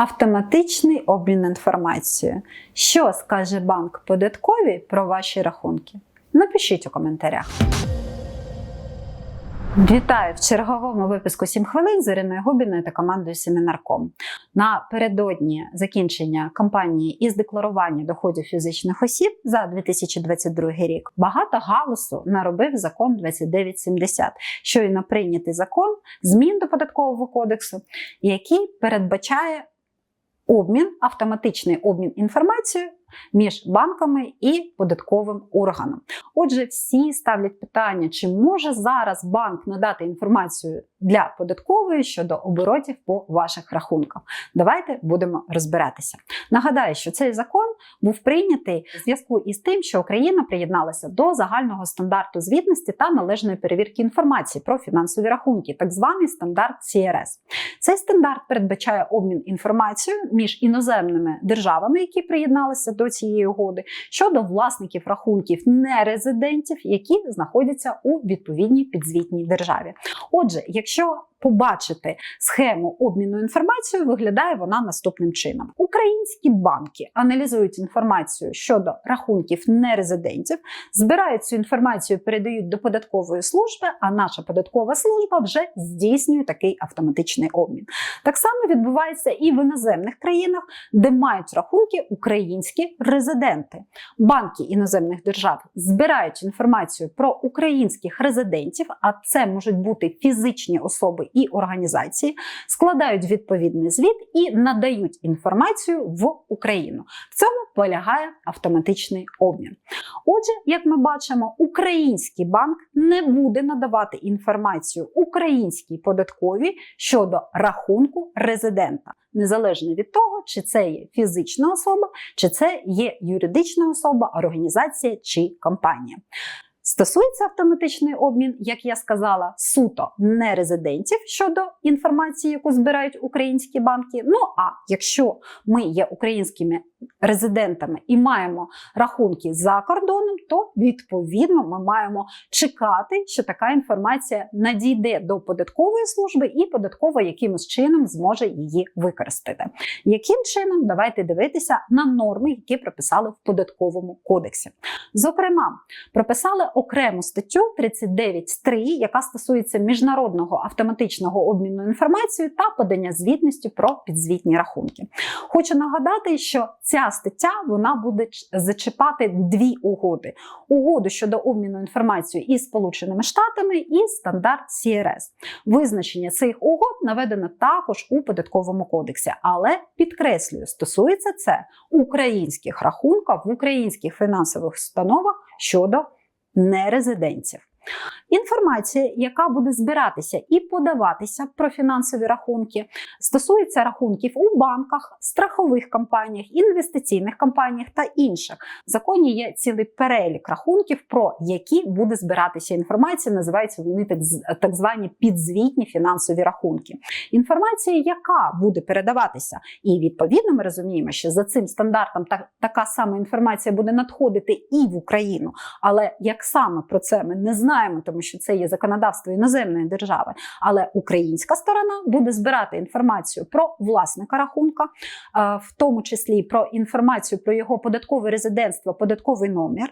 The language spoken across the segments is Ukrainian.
Автоматичний обмін інформацією. Що скаже банк податковий про ваші рахунки? Напишіть у коментарях. Вітаю в черговому випуску 7 хвилин з Іриною Губіною та командою Семінарком. Напередодні закінчення кампанії із декларування доходів фізичних осіб за 2022 рік багато галасу наробив закон 2970, щойно прийнятий закон змін до податкового кодексу, який передбачає обмін, автоматичний обмін інформацією між банками і податковим органом. Отже, всі ставлять питання, чи може зараз банк надати інформацію для податкової щодо оборотів по ваших рахунках. Давайте будемо розбиратися. Нагадаю, що цей закон був прийнятий у зв'язку із тим, що Україна приєдналася до загального стандарту звітності та належної перевірки інформації про фінансові рахунки, так званий стандарт CRS. Цей стандарт передбачає обмін інформацією між іноземними державами, які приєдналися до цієї угоди, щодо власників рахунків нерезидентів, які знаходяться у відповідній підзвітній державі. Отже, якщо побачити схему обміну інформацією, виглядає вона наступним чином: українські банки аналізують інформацію щодо рахунків нерезидентів, збирають цю інформацію, передають до податкової служби. А наша податкова служба вже здійснює такий автоматичний обмін. Так само відбувається і в іноземних країнах, де мають рахунки українські резиденти. Банки іноземних держав збирають інформацію про українських резидентів, а це можуть бути фізичні особи і організації, складають відповідний звіт і надають інформацію в Україну. В цьому полягає автоматичний обмін. Отже, як ми бачимо, український банк не буде надавати інформацію українській податковій щодо рахунку резидента, незалежно від того, чи це є фізична особа, чи це є юридична особа, організація чи компанія. Стосується автоматичний обмін, як я сказала, суто нерезидентів щодо інформації, яку збирають українські банки. Ну а якщо ми є українськими резидентами і маємо рахунки за кордоном, то відповідно ми маємо чекати, що така інформація надійде до податкової служби, і податкова якимось чином зможе її використати. Яким чином давайте дивитися на норми, які прописали в податковому кодексі? Зокрема, прописали окрему статтю 39.3, яка стосується міжнародного автоматичного обміну інформацією та подання звітності про підзвітні рахунки. Хочу нагадати, що ця стаття вона буде зачіпати дві угоди: угоду щодо обміну інформацією із Сполученими Штатами і стандарт CRS. Визначення цих угод наведено також у податковому кодексі, але підкреслюю, стосується це українських рахунків в українських фінансових установах щодо нерезидентів. Інформація, яка буде збиратися і подаватися про фінансові рахунки, стосується рахунків у банках, страхових компаніях, інвестиційних компаніях та інших. В законі є цілий перелік рахунків, про які буде збиратися інформація. Називаються вони так, так звані підзвітні фінансові рахунки. Інформація, яка буде передаватися, і відповідно ми розуміємо, що за цим стандартом та, така сама інформація буде надходити і в Україну. Але як саме про це ми не знаємо, тому що це є законодавство іноземної держави. Але українська сторона буде збирати інформацію про власника рахунка, в тому числі про інформацію про його податкове резидентство, податковий номер,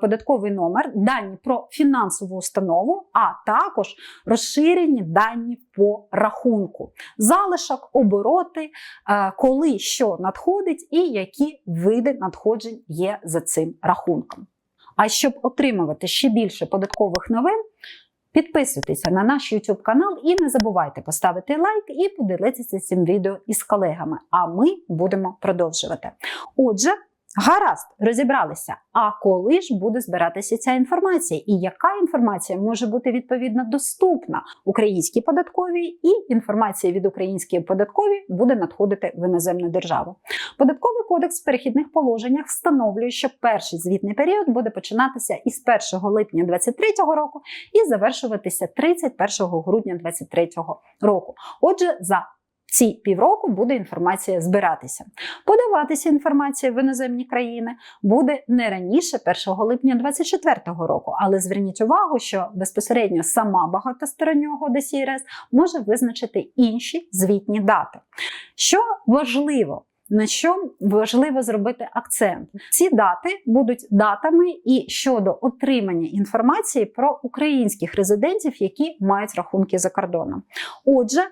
податковий номер, дані про фінансову установу, а також розширені дані по рахунку, залишок, обороти, коли що надходить, і які види надходжень є за цим рахунком. А щоб отримувати ще більше податкових новин, підписуйтеся на наш YouTube канал і не забувайте поставити лайк і поділитися цим відео із колегами. А ми будемо продовжувати. Отже, Гаразд, розібралися. А коли ж буде збиратися ця інформація? І яка інформація може бути відповідно доступна українській податковій, і інформація від української податкової буде надходити в іноземну державу? Податковий кодекс в перехідних положеннях встановлює, що перший звітний період буде починатися із 1 липня 2023 року і завершуватися 31 грудня 2023 року. Отже, за ці півроку буде інформація збиратися. Подаватися інформація в іноземні країни буде не раніше 1 липня 2024 року. Але зверніть увагу, що безпосередньо сама багатостороння угода СІРС може визначити інші звітні дати. Що важливо? На що важливо зробити акцент? Ці дати будуть датами і щодо отримання інформації про українських резидентів, які мають рахунки за кордоном. Отже,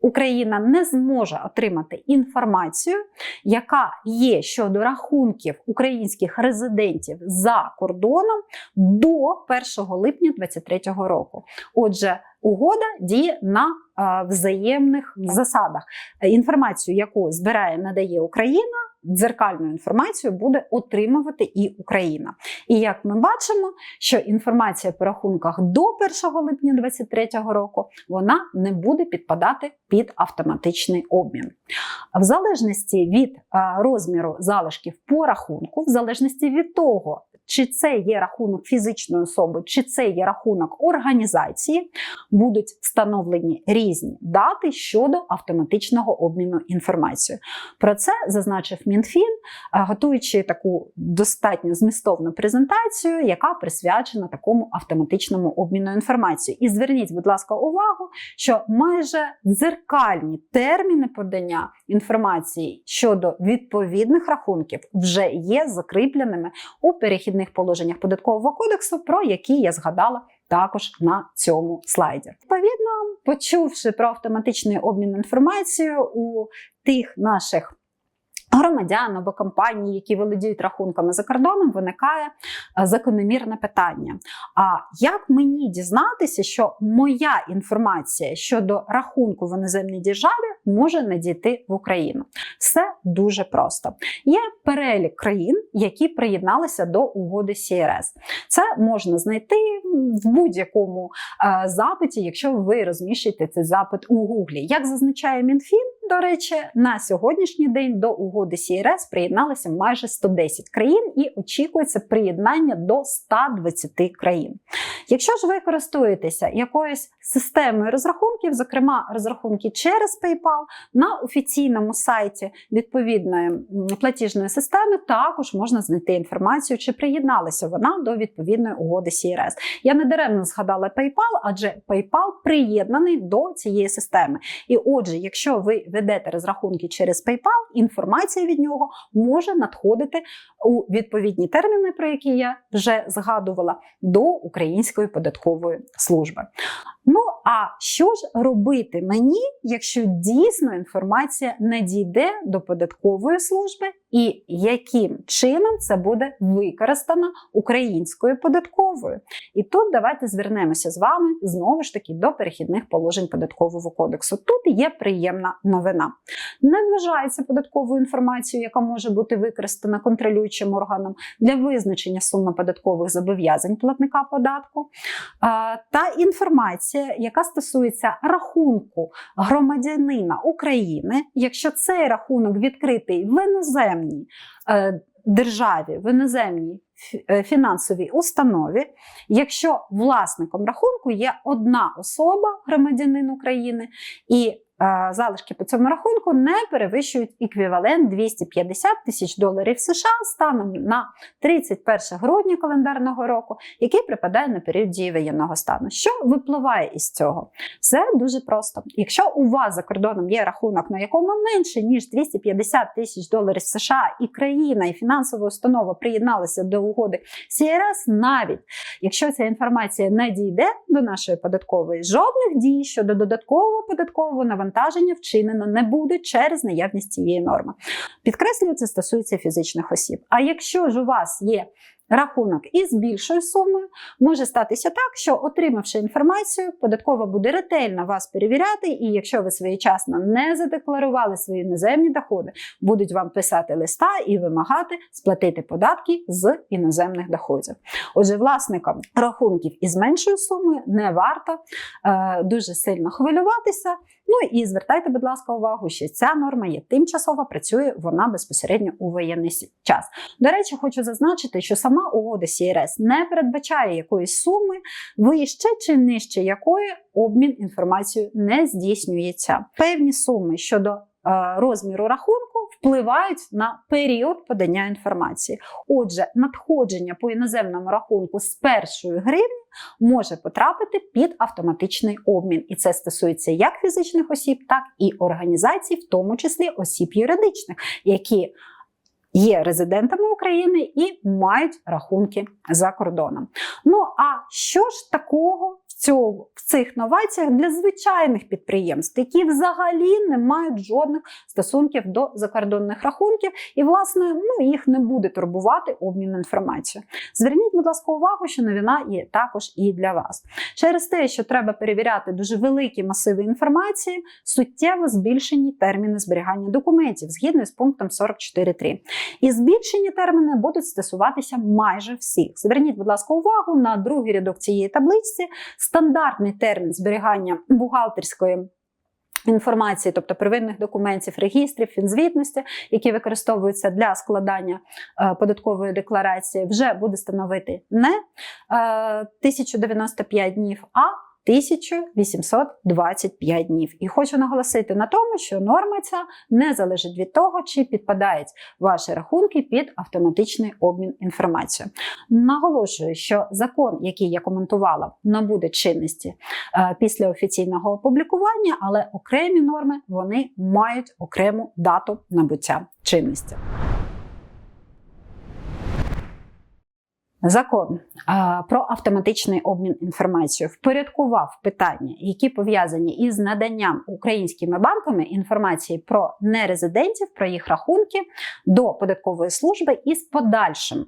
Україна не зможе отримати інформацію, яка є щодо рахунків українських резидентів за кордоном до 1 липня 2023 року. Отже, угода діє на е, взаємних засадах. Інформацію, яку збирає, надає Україна. Дзеркальну інформацію буде отримувати і Україна. І як ми бачимо, що інформація по рахунках до 1 липня 2023 року вона не буде підпадати під автоматичний обмін. В залежності від розміру залишків по рахунку, в залежності від того, чи це є рахунок фізичної особи, чи це є рахунок організації, будуть встановлені різні дати щодо автоматичного обміну інформацією. Про це зазначив МінФін, е, готуючи таку достатньо змістовну презентацію, яка присвячена такому автоматичному обміну інформацією. І зверніть, будь ласка, увагу, що майже дзеркальні терміни подання інформації щодо відповідних рахунків вже є закріпленими у перехідних положеннях податкового кодексу, про які я згадала також на цьому слайді. Відповідно, почувши про автоматичний обмін інформацією у тих наших громадян або компаній, які володіють рахунками за кордоном, виникає е, закономірне питання. А як мені дізнатися, що моя інформація щодо рахунку в іноземній державі може надійти в Україну? Все дуже просто. Є перелік країн, які приєдналися до угоди СІРС. Це можна знайти в будь-якому е, запиті, якщо ви розміщуєте цей запит у Гуглі. Як зазначає МінФін, до речі, на сьогоднішній день до угоди СІРС приєдналися майже 110 країн і очікується приєднання до 120 країн. Якщо ж ви користуєтеся якоюсь системою розрахунків, зокрема розрахунки через PayPal, на офіційному сайті відповідної платіжної системи також можна знайти інформацію, чи приєдналася вона до відповідної угоди CRS. Я не даремно згадала PayPal, адже PayPal приєднаний до цієї системи. І отже, якщо ви ведете розрахунки через PayPal, інформація від нього може надходити у відповідні терміни, про які я вже згадувала, до Української податкової служби. Ну, а що ж робити мені, якщо дійсно інформація надійде до податкової служби, і яким чином це буде використано українською податковою? І тут давайте звернемося з вами знову ж таки до перехідних положень податкового кодексу. Тут є приємна новина. Не вважається податковою інформацією, яка може бути використана контролюючим органом для визначення суми податкових зобов'язань платника податку. Та інформація, яка стосується рахунку громадянина України, якщо цей рахунок відкритий в іноземній е, державі, в іноземній е, фінансовій установі, якщо власником рахунку є одна особа, громадянин України, і залишки по цьому рахунку не перевищують еквівалент 250 тисяч доларів США станом на 31 грудня календарного року, який припадає на період дії воєнного стану. Що випливає із цього? Все дуже просто. Якщо у вас за кордоном є рахунок, на якому менше ніж 250 тисяч доларів США, і країна і фінансова установа приєдналися до угоди CRS, навіть якщо ця інформація не дійде до нашої податкової, жодних дій щодо додаткового податкового навантаження навантаження вчинено не буде через наявність цієї норми. Підкреслюю, це стосується фізичних осіб. А якщо ж у вас є рахунок із більшою сумою, може статися так, що, отримавши інформацію, податкова буде ретельно вас перевіряти, і якщо ви своєчасно не задекларували свої іноземні доходи, будуть вам писати листа і вимагати сплатити податки з іноземних доходів. Отже, власникам рахунків із меншою сумою не варто е, дуже сильно хвилюватися. Ну і звертайте, будь ласка, увагу, що ця норма є тимчасова, працює вона безпосередньо у воєнний час. До речі, хочу зазначити, що сама сама угода CRS не передбачає якоїсь суми, вище чи нижче якої обмін інформацією не здійснюється. Певні суми щодо е, розміру рахунку впливають на період подання інформації. Отже, надходження по іноземному рахунку з першої гривні може потрапити під автоматичний обмін, і це стосується як фізичних осіб, так і організацій, в тому числі осіб юридичних, які є резидентами України і мають рахунки за кордоном. Ну а що ж такого цього в цих новаціях для звичайних підприємств, які взагалі не мають жодних стосунків до закордонних рахунків, і власне ну їх не буде турбувати обмін інформацією. Зверніть, будь ласка, увагу, що новина є також і для вас. Через те, що треба перевіряти дуже великі масиви інформації, суттєво збільшені терміни зберігання документів згідно з пунктом 44.3. І збільшені терміни будуть стосуватися майже всіх. Зверніть, будь ласка, увагу на другий рядок цієї таблиці. Стандартний термін зберігання бухгалтерської. Інформації, тобто первинних документів, регістрів, фінзвітності, які використовуються для складання е, податкової декларації, вже буде становити не е, 1095 днів, а 1825 днів. І хочу наголосити на тому, що норма ця не залежить від того, чи підпадають ваші рахунки під автоматичний обмін інформацією. Наголошую, що закон, який я коментувала, набуде чинності е, після офіційного опублікування, але окремі норми вони мають окрему дату набуття чинності. Закон про автоматичний обмін інформацією впорядкував питання, які пов'язані із наданням українськими банками інформації про нерезидентів, про їх рахунки до податкової служби із подальшим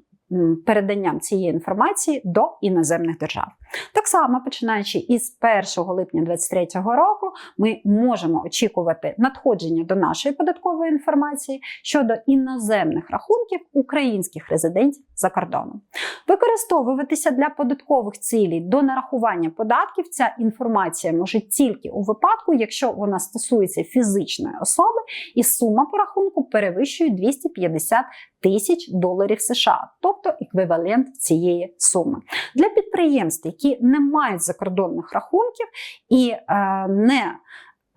переданням цієї інформації до іноземних держав. Так само, починаючи із 1 липня 2023 року, ми можемо очікувати надходження до нашої податкової інформації щодо іноземних рахунків українських резидентів за кордоном. Використовуватися для податкових цілей до нарахування податків ця інформація може тільки у випадку, якщо вона стосується фізичної особи і сума по рахунку перевищує 250 тисяч доларів США, тобто еквівалент цієї суми. Для підприємств, які не мають закордонних рахунків і е, не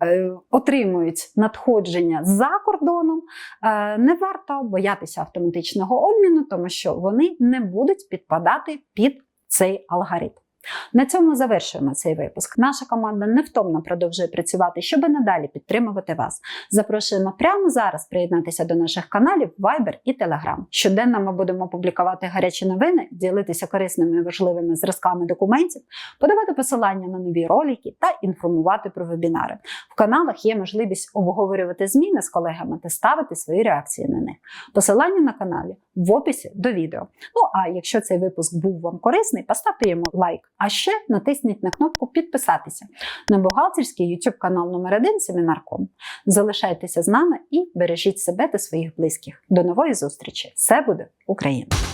е, Отримують надходження за кордоном, е, не варто боятися автоматичного обміну, тому що вони не будуть підпадати під цей алгоритм. На цьому завершуємо цей випуск. Наша команда невтомно продовжує працювати, щоб надалі підтримувати вас. Запрошуємо прямо зараз приєднатися до наших каналів Viber і Telegram. Щоденно ми будемо публікувати гарячі новини, ділитися корисними і важливими зразками документів, подавати посилання на нові ролики та інформувати про вебінари. В каналах є можливість обговорювати зміни з колегами та ставити свої реакції на них. Посилання на каналі в описі до відео. Ну а якщо цей випуск був вам корисний, поставте йому лайк. А ще натисніть на кнопку підписатися на бухгалтерський YouTube канал номер 1 Семінарком. Залишайтеся з нами і бережіть себе та своїх близьких. До нової зустрічі! Все буде Україна!